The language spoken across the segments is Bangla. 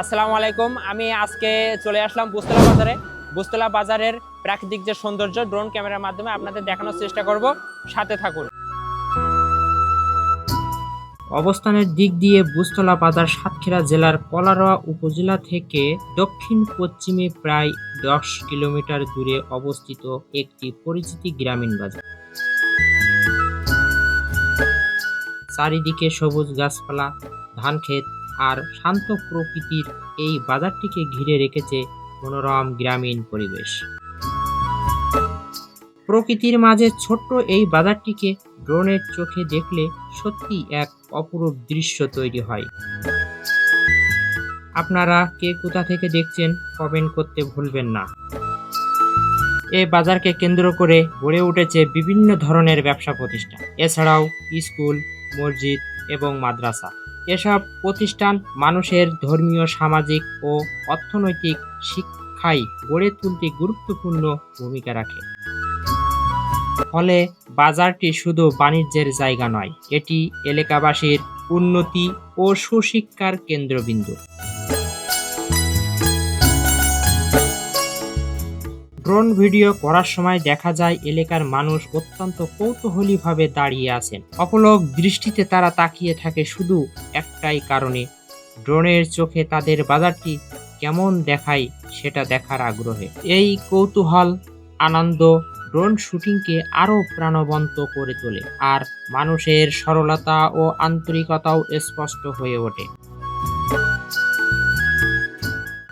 আসসালামু আলাইকুম। আমি আজকে চলে আসলাম বুস্তলা বাজারে। বুস্তলা বাজারের প্রাকৃতিক যে সৌন্দর্য ড্রোন ক্যামেরার মাধ্যমে আপনাদের দেখানোর চেষ্টা করব। সাথে থাকুন। অবস্থানের দিক দিয়ে বুস্তলা বাজার সাতক্ষীরা জেলার কলারোয়া উপজেলা থেকে দক্ষিণ পশ্চিমে প্রায় দশ কিলোমিটার দূরে অবস্থিত একটি পরিচিতি গ্রামীণ বাজার। চারিদিকে সবুজ গাছপালা ধান ক্ষেত আর শান্ত প্রকৃতির এই বাজারটিকে ঘিরে রেখেছে মনোরম গ্রামীণ পরিবেশ। প্রকৃতির মাঝে ছোট্ট এই বাজারটিকে ড্রোনের চোখে দেখলে সত্যি এক অপরূপ দৃশ্য তৈরি হয়। আপনারা কে কোথা থেকে দেখছেন কমেন্ট করতে ভুলবেন না। এই বাজারকে কেন্দ্র করে গড়ে উঠেছে বিভিন্ন ধরনের ব্যবসা প্রতিষ্ঠান। এছাড়াও স্কুল, মসজিদ এবং মাদ্রাসা। এসব প্রতিষ্ঠান মানুষের ধর্মীয়, সামাজিক ও অর্থনৈতিক শিক্ষায় গড়ে তুলতে গুরুত্বপূর্ণ ভূমিকা রাখে। ফলে বাজারটি শুধু বাণিজ্যের জায়গা নয়, এটি এলাকাবাসীর উন্নতি ও সুশিক্ষার কেন্দ্রবিন্দু। ড্রোন ভিডিও করার সময় দেখা যায় এলাকার মানুষ অত্যন্ত কৌতূহলীভাবে দাঁড়িয়ে আছেন। অপলক দৃষ্টিতে তারা তাকিয়ে থাকে শুধু একটাই কারণে। ড্রোনের চোখে তাদের বাজারটি কেমন দেখায় সেটা দেখার আগ্রহে। এই কৌতূহল, আনন্দ ড্রোন শুটিংকে আরও প্রাণবন্ত করে তোলে, আর মানুষের সরলতা ও আন্তরিকতাও স্পষ্ট হয়ে ওঠে।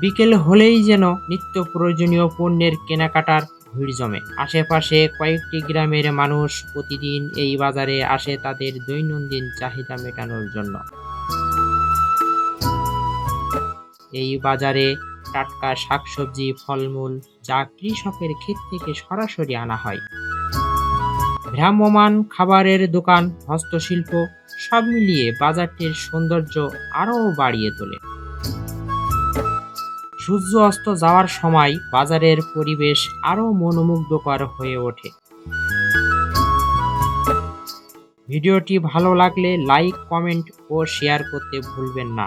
বিকেল হলেই যেন নিত্য প্রয়োজনীয় পণ্যের কেনাকাটার ভিড় জমে। আশেপাশে কয়েকটি গ্রামের মানুষ প্রতিদিন এই বাজারে আসে তাদের দৈনন্দিন চাহিদা মেটানোর জন্য। এই বাজারে টাটকা শাকসবজি, ফলমূল যা কৃষকের ক্ষেত থেকে সরাসরি আনা হয়। ভ্রাম্যমান খাবারের দোকান, হস্তশিল্প সব মিলিয়ে বাজারটির সৌন্দর্য আরও বাড়িয়ে তোলে। সূর্য অস্ত যাওয়ার সময় বাজারের পরিবেশ আরও মনোমুগ্ধকর হয়ে ওঠে। ভিডিওটি ভালো লাগলে লাইক, কমেন্ট ও শেয়ার করতে ভুলবেন না।